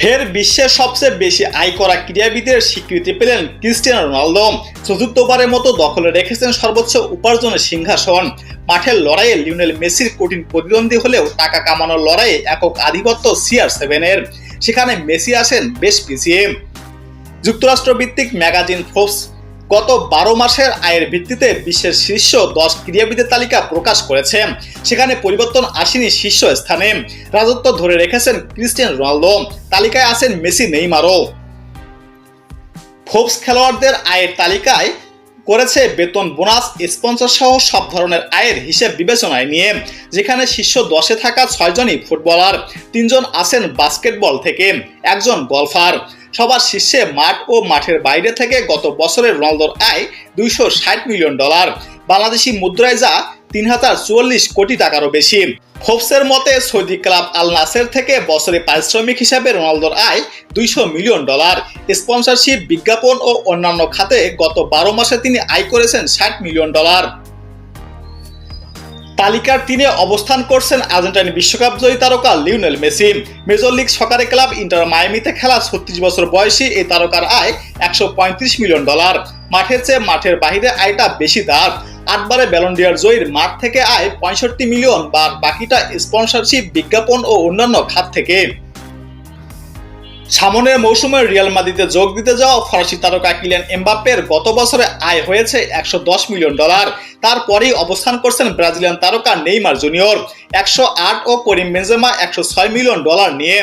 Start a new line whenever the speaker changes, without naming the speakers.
ফের বিশ্বের সবচেয়ে বেশি আয় করা ক্রীড়াবিদের স্বীকৃতি পেলেন ক্রিস্টিয়ানো রোনালদো। চতুর্থবারের মতো দখলে রেখেছেন সর্বোচ্চ উপার্জনের সিংহাসন। মাঠের লড়াইয়ে লিউনেল মেসির কঠিন প্রতিদ্বন্দ্বী হলেও টাকা কামানোর লড়াইয়ে একক আধিপত্য সিআর সেভেনের। সেখানে মেসি আসেন বেশ পিছিয়ে। যুক্তরাষ্ট্রভিত্তিক ম্যাগাজিন ফোর্বস গত বারো মাসের আয়ের ভিত্তিতে বিশ্বের শীর্ষ দশ ক্রীড়াবিদের তালিকা প্রকাশ করেছে। সেখানে পরিবর্তন আসেনি শীর্ষ স্থানে রাজত্ব ধরে রেখেছেন ক্রিস্টিয়ান রোনালদো। তালিকায় আছেন মেসি, নেইমারও। ফোর্বস খেলোয়াড়দের আয়ের তালিকায় করেছে বেতন বোনাস, স্পন্সর সহ সব ধরনের আয়ের হিসেব বিবেচনায় নিয়ে, যেখানে শীর্ষ দশে থাকা ছয়জনই ফুটবলার, তিনজন আছেন বাস্কেটবল থেকে, একজন গলফার। সবার শীর্ষে মাঠ ও মাঠের বাইরে থেকে গত বছরের রোনালদোর আয় দুইশো ষাট মিলিয়ন ডলার। বাংলাদেশি মুদ্রায় যা তিন হাজার চুয়াল্লিশ কোটি টাকারও বেশি। ফোর্বসের মতে, সৌদি ক্লাব আল নাসের থেকে বছরে পারিশ্রমিক হিসাবে রোনালদোর আয় দুইশো মিলিয়ন ডলার। স্পন্সরশিপ, বিজ্ঞাপন ও অন্যান্য খাতে গত বারো মাসে তিনি আয় করেছেন ষাট মিলিয়ন ডলার। তালিকার তিনে অবস্থান করছেন আর্জেন্টাইন বিশ্বকাপ জয়ী তারকা লিওনেল মেসি। মেজর লিগ সকারে ক্লাব ইন্টার মায়ামিতে খেলা ছত্রিশ বছর বয়সী এই তারকার আয় একশো পঁয়ত্রিশ মিলিয়ন ডলার। মাঠের চেয়ে মাঠের বাহিরে আয়টা বেশি তার আটবারে ব্যালন্ডিয়ার জয়ীর মাঠ থেকে আয় পঁয়ষট্টি মিলিয়ন বা বাকিটা স্পন্সরশিপ বিজ্ঞাপন ও অন্যান্য খাত থেকে। সামনের মৌসুমে রিয়াল মাদিতে যোগ দিতে যাওয়া ফরাসি তারকা কিলেন এমবাপ্পের গত বছরে আয় হয়েছে একশো দশ মিলিয়ন ডলার। তারপরেই অবস্থান করছেন ব্রাজিলিয়ান তারকা নেইমার জুনিয়র। একশো আট ও করিম বেঞ্জেমা একশো ছয় মিলিয়ন ডলার নিয়ে।